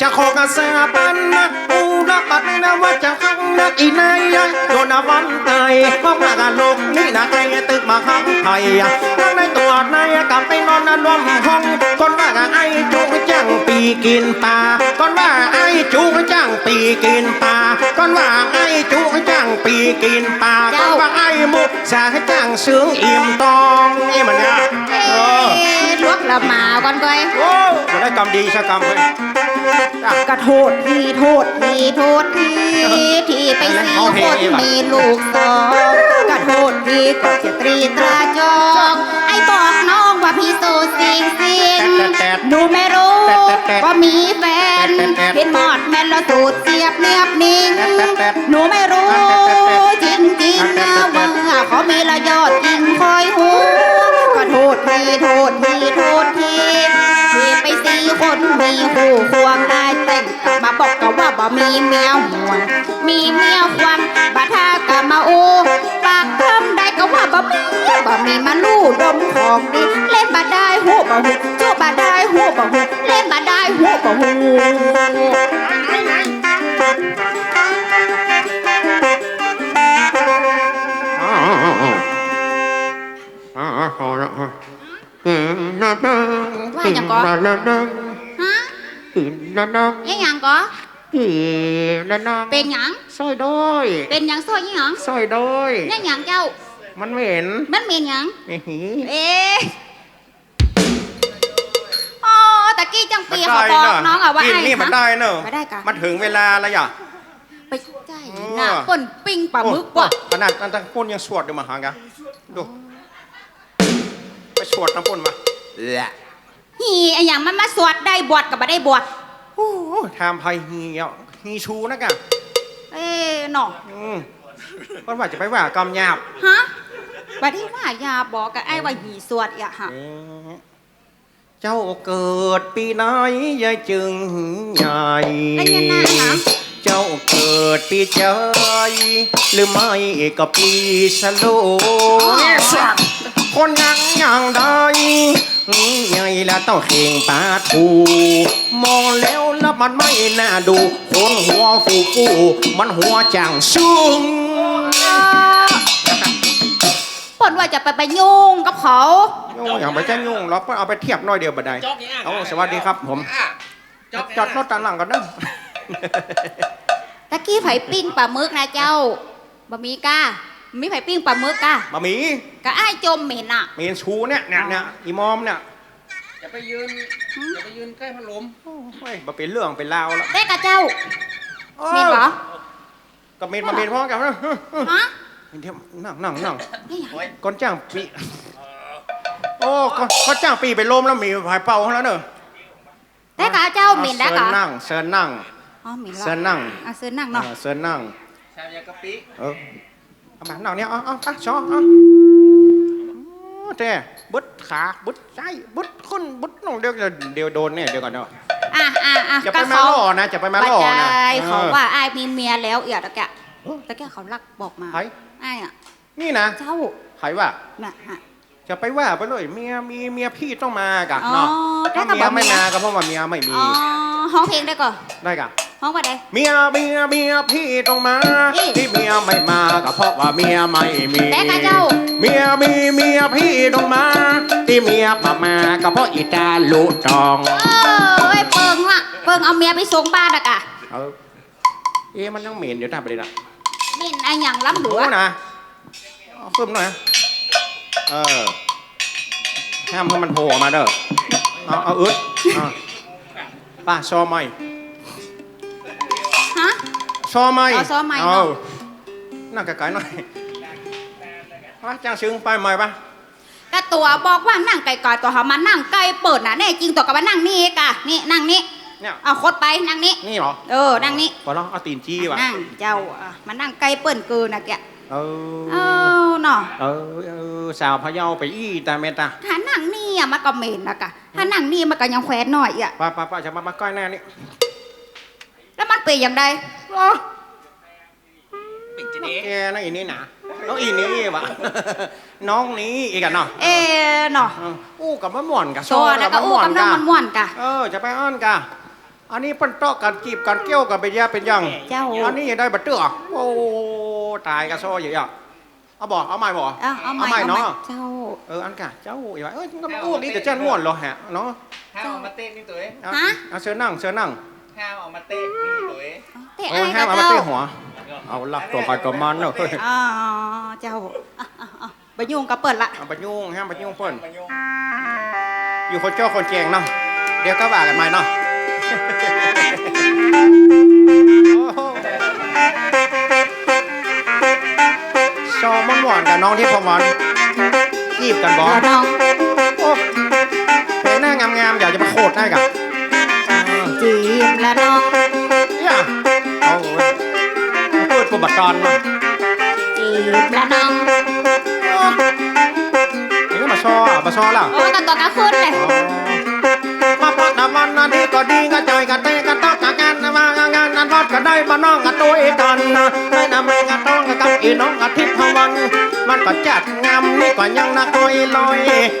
จะขอกระแสปันนะอูรักปันนะว่าจะขังนักอีนายโดนวันไตว่าพระกันลกนี่นะใครตึกมาขังไทยนั่งในตัวนายกลับไปนอนนั่นรวมห้องคนว่าไอ้จุกจังปีกินปลาคนว่าไอ้จุกจังปีกินปลาคนว่าไอ้จุกจังปีกินปลาคนว่าไอ้มุกสาจังซึ้งอิ่มตองนี่มันเนี่ยเออเอ๊ะลวกละหมาก่อนก้อยโอ้มันได้กรรมดีใช่กรรมเฮ้ยจ้ะ กระโทษทีโทษทีโทษทีที่ไปสีคนมีลูกสองกระโทษทีก็จะตรีตราจองไอ้บอกน้องว่าพี่โซสิงสิงแตะหนูไม่รู้แตะแตะแตะว่ามีแฟนเห็นหมอดแม่นแล้วสูดเสียบเนียบนิ่งหนูไม่รู้ จริงจริงนะว่าเขามีละยอดจริงคอยหูก็โทษทีโทษทีโทษทีที่ไปสี่คนมีคู่ควงได บอกกันว่าบ่มีเมียห่วมีเมียควันบัดท่ากะมาโอปากคำได้ก็ว่าบ่มีบ่มีมาลู่ดมของดีเล่นบ่ได้หูบ่หูจูบบ่ได้หูบ่หูเล่นบ่ได้หูบ่หูอ๋ออ๋ออ๋ออ๋ออ๋อพอแล้วฮะว่าอย่างก่อน อืมนะนะยังหยังก็อืมนะนะเป็นหยังซอยด้อยเป็นหยังซอยหยังซอยด้อยยังหยังเจ้า มันไม่เห็นมันเป็นหยังไม่เห็นเอ๊ะอ๋อตะกี้จังปีเขาบอกน้องอะว่ากินไอ้นี่มันได้เนอะไม่ได้กะมันถึงเวลาแล้วอย่าไปใจหน้าป่นปิ้งปลาหมึกโอ้ว่ะขนาดนั้นคนยังสวดอยู่มาหางะดูไปสวดน้ำปุ่นมาแหละ ฮีไอ้หยังมันมาสวดได้บวชกับบ่ได้บวชโอ้โหทำไพเฮียฮีชูนะกะเอ๊ะหนออืมก็ว่าจะไปว่ากำหยาบฮะบ่ได้ว่ายาบอกกับไอ้ว่าหีสวดอะฮะ เอ๊ะเจ้าเกิดปีไหนยายจึงใหญ่ไอ้ยันน่ะนะ เจ้าเกิดปีใจหรือไม่ก็ปีสโลสัตว์ คนยังยังได้ใหญ่แล้วต้องเข่งปาทู มองแล้วแล้วมันไม่น่าดู คนหัวฟูฟูมันหัวจังซึ่งป่นว่าจะไปไปยุ่งกับเขาโอ้ยอย่างไปแจ้งยุ่งเราก็เอาไปเทียบหน้อยเดียวบัดใดจอกนี่อะเอาสวัสดีครับผมจอกจอดรถตานหลังก่อนนะตะกี้ไผปิ้งปลาหมึกนะเจ้าบ่มีกา มีไผปิ้งปลาหมึกกะบะหมี่กะไอ้ายจมเหม็นอะ เมนชูเนี่ยเนี่ยเนี่ยอีมอมเนี่ยอย่าไปยืนอย่าไปยืนใกล้พัดลมโอ้ยมาเป็นเรื่องเป็นราวแล้วได้กะเจ้าเหม็นเหรอกับเมนมาเมนพ่อกันนะฮะเดี๋ยวนั่งนั่งนั่งนี่หยังก่อนจ้างปีโอ้ก็ก็จ้างปีไปล้มแล้วมีหายเป่าแล้วเนอะได้กะเจ้าเหม็นได้เซิกะนนั่งเซินนั่งอ๋อเหม็นเหรอเซินนั่งอะเซินนั่งเอเนาะอเซินนั่ง ชายยากะปิ เออ เอามานั่งเนี่ยเอาเอาไปชอเอาโอ้เจ้บึดขาบึดใจบึดขึ้นบึดลงเดี๋ยวเดี๋ยวโดนเนี่ยเดี๋ยวก่อนเนาะอะอะอะจะไปมาล่อนะจะไปมาปัจล่อจันะยเขาออว่าไอ้ายมีเมียแล้วเอียดตะแกะตะแกะเขารักบอกมาไผไอ้ายอะนี่นะเจ้าไผว่าน่ะฮะจะไปว่าไปเลยเมียมีเมียพี่ต้องมากะอ๋อเนาะได้ถ้ากับเมียบอกไม่เมียมาก็เพราะว่าเมียไม่มีอ๋อห้องเพลงได้ก่อนได้กะห้องว่าได้เมียเมียเมียพี่ต้องมาอีที่เมีย ไม่มาก็เพราะว่าเมียไม่มีแต่กะเจ้า เมียมีเมียพี่ต้องมา ที่เมียมามาก็เพราะอีตาลูตองเออไอ้เปิงว่ะเปิงเอาเมียไปส่งบ้านอะกะเออเอ๊ะมันยังเหม็นอยู่ตามไปเลยนะมินไอ้หยังล้ำเหลืโอ้อนะเอาเพิ่มหน่อยนะเออห้ามให้มันโผล่ออกมาเด้อเอาเอาอึดเอาป้าซอไม่ฮะ ซอไม่เอาซอไม้เอาเนาะ นั่งไกลๆหน่อยว่าจ้างซึ้งไปใหม่ปะก็ตัวบอกว่านั่งไกลๆตัวเขามานั่งไกลเปิดน่ะแน่จริงตัวก็มานั่งนี่กะนี่นั่งนี่เนี่ยเอาคดไปนั่งนี่นี่เหรอเออนั่งนี่พอแล้วเอาตีนจี้วะนั่งเจ้าอะมานั่งไกลเปิ่นเกินนะแกะเอเอออเนาะเออเออสาวพะเยาไปอี้ตาเมตาถ้านั่งนี่อะมันก็เหม็นนะกะถ้านั่งนี่มันก็ยังแควนหน่อยอะป้าป้าป้าจะมามาก้อยแน่นี่แล้วมันเป็นอย่างไรเหรอปิ่ง จะเด้แกนะอีนี่หนาน้องอีนี่วะน้องนี้อีกอะเนาะเออเนาะเอออู้กับมะม่วนกับชัวร์นะก็อู้กับน้องมันม่วนๆกะเออจะไปอ้อนกะอันนี้เปิ้นเตาะกันกีบกันเกี้ยวกันไปแย่เป็นยังเจ้าอันนี้ยังได้บัตเตอร์โอ้ตายกระโซอย่างอะเอาบอกเอาใหม่บอกเอาเอาใหม่ใหม่เอาใหม่เนาะเจ้าเอออันกะเจ้าอย่าเอ้ยก็อ้วกนี่แต่เจ้าม่วนเหรอฮะเนาะห้ามเอามาเต้นนี่ตัวเองเอาฮะเอาเชิญนั่งเชิญนั่งห้ามเอามาเต้นนี่ตัวเองเตะเอไอ้อห้ามกับเอามาเจ้าเตะหัว เอาลักตัวไปตัวมันเนาะเฮ้ยอ๋อเจ้าอะอะอะไปยุ่งกับเปิดละเอาไปยุ่งห้ามไปยุ่งเพิ่นมาโยงอยู่คนเจ้าคนแจงเนาะเดี๋ยวก็ว่ากันใหม่เนาะโอ้โหชอมันหวานกับน้องที่พมอนจีบกันบอแล้วน้องโอ้เพลงหน้างามๆอยากจะมาโคตรได้กับจีบแล้วน้อง ดกูบัตรตอนมาจีบแล้วน้องโอ้นี่ก็มาชอมาชอแล้วโอ้ตะตอกกระขึ้นเลยมาปะนามันนาดีก็ดีก็ใจก็เตะก็ต้องกะงานมางานงานรอดก็ได้มาน้องก็ตัวเอกันนะได้นำแรงก็ต้องกับอีน้องอาทิตย์พวันมันก็จัดงามนี่ก็ยังนักลอยลอย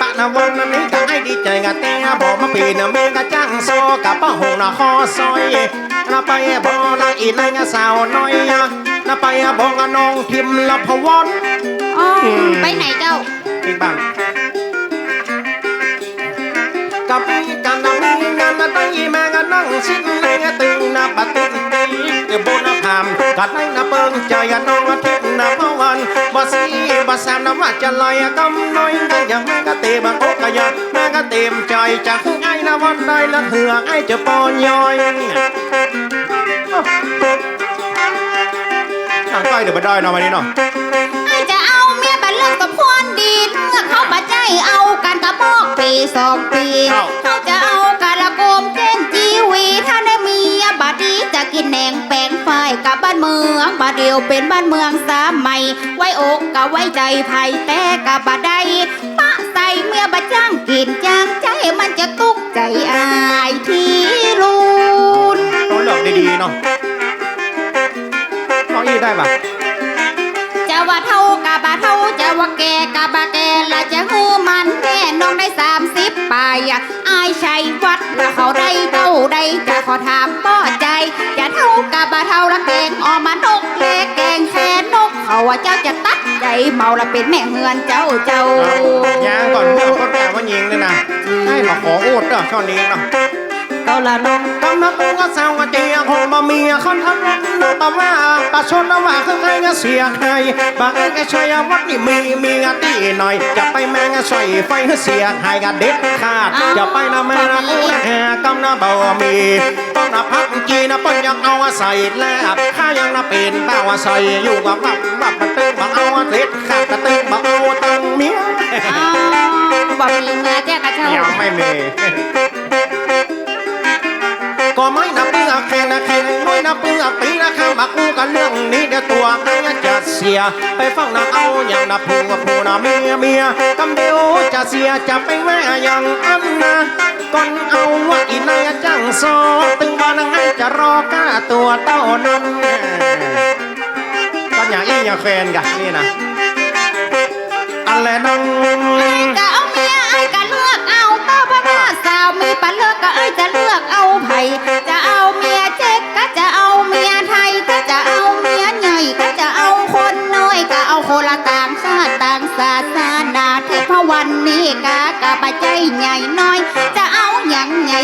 ปะนาวันนั้นนี้ก็ให้ดีใจก็เตะบอกมาปีนะมีก็จ้างโซกับป้าหงนาคอซอย นาไปบอละอีนายสาวน้อยนาไปบอกน้องทิมละพวันอ๋อไปไหนเจ้าจริงบ้างกับมีกันนะมีงานนะตั้งยี่แม่กันนั่งชิ้นในตึงนะปะติตีเดี๋ยวโบนะพามกัดในนะเปิงใจอะน้องอาทิตย์นะเมื่อวันบ่สี บ่แซมนะว่าจะลอยกำน้อยกันอย่างแม่ก็เตะบังอกกะยาแม่ก็เต็มใจจะคือไอ้นะวันใดละเหือไอ้จะปอนย้อยทางใต้เดี๋ยวไปได้เนาะวันนี้เนาะไอ้จะเอาเมียบันเลิกกับพวนดีเมื่อเขาบัดใจเอากันกระบอกปีสองปีเขาจะเอากะละโกมเจนจีวีถ้าได้เมียบัดดีจะ กินแหนงแปลงฝ่ายกับบ้านเมืองบัดเดียวเป็นบ้านเมืองสามใหม่ ไว้อกกะไว้ใจไผ่แต่กะบัดใดปะใส่เมียบัดจ้างกินจ้างใจมันจะตุกใจอายที่ลูนต้องเลือกดีๆเนาะน้องอีได้ปะจะว่าเท่ากะบะเท่าจะว่าแกกะบ วัดละเขาได้เท่าได้จะขอถามป้อใจ จะเท่ากะบะเท่าละแกงออกมานกแลแกงแค่นก เขาว่าเจ้าจะตัดใจเมาละเป็นแม่เฮือนเจ้าเจ้า ยางก่อนเพื่อนคนแก่ว่ายิงเลยนะให้มาขอโอดเด้อช่อนี้เนาะ เกาละน้องกำนักกูก็สาวกะเจียคงบ่มีคนทำรักนะแต่ว่าปะชนว่าคือใครก็เสียใครบางไอ้ก็ชัยวัดนี่มีมีกะตีหน่อย จะไปแมงใส่ไฟให้เสียหายกะเด็ดขาดจะไปนะแม่นะกูนะแห่กำนะบ่มีต้องนะพักจีนะเปิ้นยังเอาใส่แลบข้ายังนะเป็นบ้าว่าใส่อยู่กับวับวับมันตึงมาเอาเด็ดขาดกะตึงมาเอาตังเมียอ้าวบ่มีเงาแจ้กะเจ้ายังไม่มี เปลือกปีนะข้ามาคู่กันเรื่องนี้เดี๋ยวตัวไอ้จะเสีย ไปฟังนะเอาอย่างนะพูกับพูนะเมียเมียกำเดียวจะเสียจะไปแม่อย่างอันนะก่อนเอาว่าอีนายจังซอตึงบ้านให้จะรอก้าตัวเต้านั้นก็อย่างอี้อย่างแฟนกันนี่นะอะไรนั่งจะเอาเมียไอ้ก็เลือกเอาเต้าพระนาสาวมีปันเลือกก็ไอ้จะเลือกเอาไผ่ ละต่างชาติต่างศาสนาเทพวันนี้กากะปะใจใหญ่น้อย จะเอาอย่างใหญ่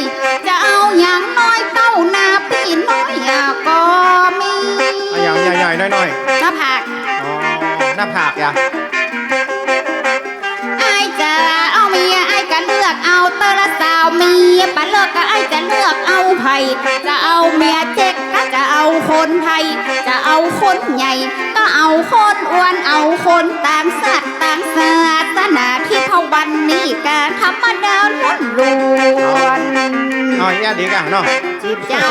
จะเอาอย่างน้อยเต้านาพี่น้อยอย่าก็มี เอาอย่างใหญ่ๆหน่อยหน้าผากๆอ๋อหน้าผากอย่า ก็ไอ้จะเลือกเอาไผ่จะเอาเมียเจ๊กก็จะเอาคนไทย จะเอาคนใหญ่ ก็เอาคนอ้วนเอาคนต่างสัตว์ต่างศาสนาที่พวันนี้ก็ธรรมดาล้วนล้วน เอาอย่างนี้ดีกันเนาะ จีบเจ้า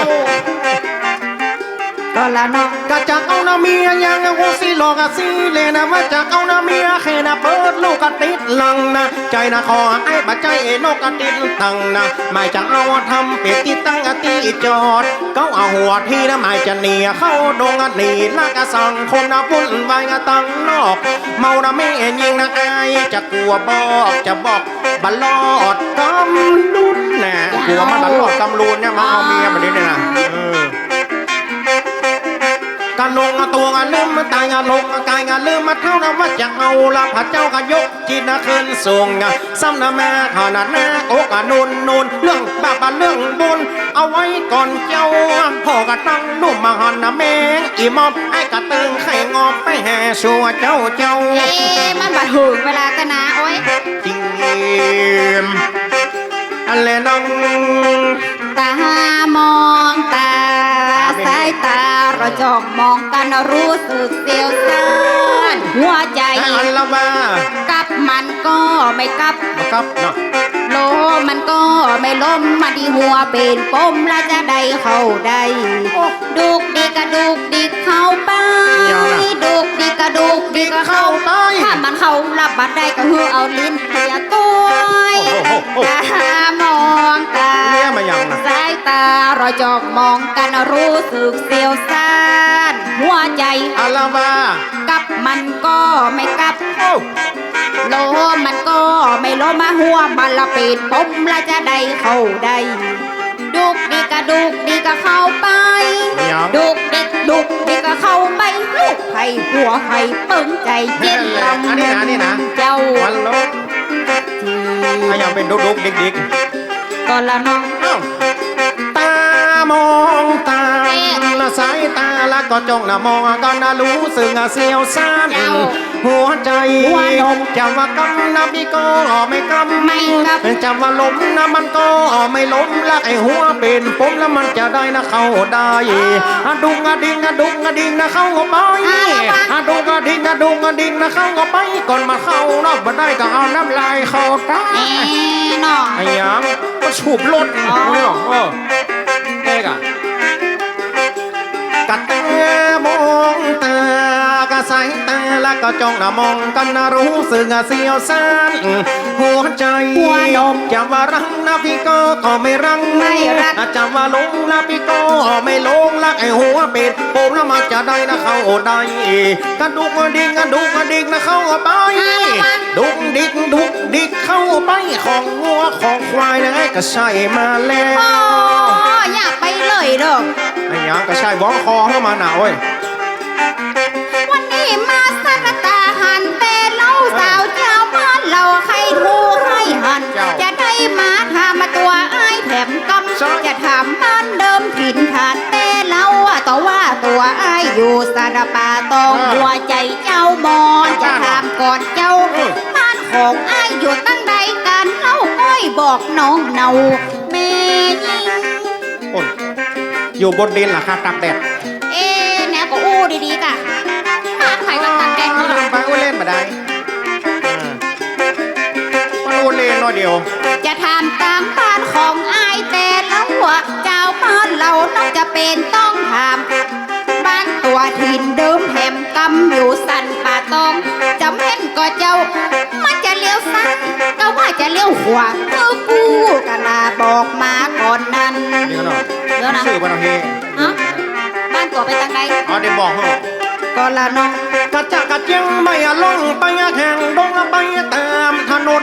ก็ละน้องก็จะเอานาเมียยังกูสิโลกะสิเลนะว่าจะเอานาเมียแค่นะเปิดลูกกะติดลังนะใจนะขอไอ้บัใจนกกะติดตังนะไม่จะเอาทำเป็ดติดตั้งตีจอดเขาเอาหัวที่น้ำหมายจะหนียเข้าดงหนีนักสังคนนะวุ่นวายตั้งนอกเมานะไม่ยิงนะไอายจะกลัวบอกจะบอกบัลลอดกำลุนนะกลัวมันบัลลอดกำลุนเนี่ยมาเอาเมียแบบนี้เนี่ยนะ กันลงตัวกันลืมมาตายกันลงกายกันลืมมาเท่านั้นว่าจะเอาละพระเจ้าก็ยกจิตนะขึ้นสูงซ้ำนะแม่ขนาดแม่โอ้กะนุนนุนเรื่องบาปเรื่องบุญเอาไว้ก่อนเจ้าพ่อก็ตั้งนุ่มมาหันนะแม่อีมอบไอ้กะตึงไข่งอบไปแห่ชัวเจ้าเจ้าเอ๊มันบัดหึงเวลากันนะโอ้ยจริงอันเลน้องตามองตา จ้องมองกันรู้สึกเสียวซ่านหัวใจไอ้อันละว่ากับมันก็ไม่กับมาครับเนาะโล มันก็ไม่ล้มมาที่หัวเป็นปมแล้วจะได้เข้าได้ดุกดิกกระดุกดิกเข้าไปดุกดิกกระดุกดิกก็เข้าเข้าใต้ถ้ามันเข้ารับบัดได้ก็หือเอาลิ้นเสียตัวโอ้โหโอ้โหตามองตาเรียมายังนะสายตารอยจอกมองกันรู้สึกเสียวซ่านหัวใจอันละว่ากับมันก็ไม่กับ โอ้โลมันก็ไม่ล้มมาหัวมันละเป็ดปมละจะได้เข้าได้ดุกดิกกระดุกดิกก็เข้าไปยังดุกดิกดุกดิกก็เข้าไปลูกไผ่หัวไผ่ปึงใจเย็นลำอันนี้นะอันนี้นะเจ้าวันลบถ้ายังเป็นดุกดุกดิกดิกก็ละน้องเอ้าตามองตาเอ๊ะละสายตาแล้วก็จ้องนะมองก็น่ารู้สึกเสียวซ่านเจ้า หัวใจหัวนมจะว่ากำนะพี่ก็ไม่กำไม่กำจะว่าล้มนะมันก็ไม่ล้มละไอหัวเป็นปมแล้วมันจะได้นะเข้าได้อะดุงอะดิงอะดุงอะดิงนะเข้าไปอ่าระวังอะดุงอะดิงอะดุงอะดิงนะเข้าไปก่อนมาเข้านอกมาได้ก็เอาน้ำลายเข้าตาเอ๊ะน้องไอ้หยังก็ฉูบรถอ๋อเนี่ย กะสายตาแล้วก็จ้องนะมองกันนะรู้สึกอะเสียวซ่านหัวใจหัวนมจะว่ารังนะพี่ก็ก็ไม่รังไม่รักจะว่าหลงนะพี่ก็ไม่หลงรักไอ้หัวเป็ดโป่งแล้วมันจะได้นะเข้าได้กระดุกกระดิกกระดุกกระดิกนะเข้าไปดุกดิกดุกดิกเข้าไปของงัวของควายนะไอ้ก็ใช่มาแล้วอ๋ออย่าไปเลยเด้อไอ้หยังก็ใช่บ้องคอเข้ามาหนาเว้ย ห้หันจะได้มาทำมาตัวไอ้ายแถมกำจะถามบ้านเดิมถิ่นฐานแต่เล่าว่าต่อว่าตัวไอ้ายอยู่สารป่าตองหัวใจเจ้ามอนจะถามก่อนเจ้าบ้านของไอ้ายอยู่ตั้งใดกันเล่าอ้อยบอกน้องเนาแม่ยิงโอ้ยอยู่บนดินเหรอคะตักแดดเอ๊ะแนวก็อู้ดีๆกะบ้านไผ่ก็ตัดแดงเอาแล้วลงไปอุ้ยเล่นมาได้ เล่นน้อยเดียว จะทำตามบ้านของไอ้ายแต่ละหัวเจ้าบ้านเราต้องจะเป็นต้องทำบ้านตัวถิ่นเดิมแหมกำอยู่สันป่าตองจะเม่นก็เจ้ามันจะเลี้ยวซ้ายก็ว่าจะเลี้ยวขวาเออกูก็ลาบอกมาก่อนนั้นนี่ก็เนาะเดี๋ยวนะชื่อบ้านเฮฮะบ้านตัวไปทางใดอ๋อเดี๋ยวบอกให้ก็ละน้องกะจะกะเจียงไม่อะล่องไปอะแข่งดงอะไปตามถนน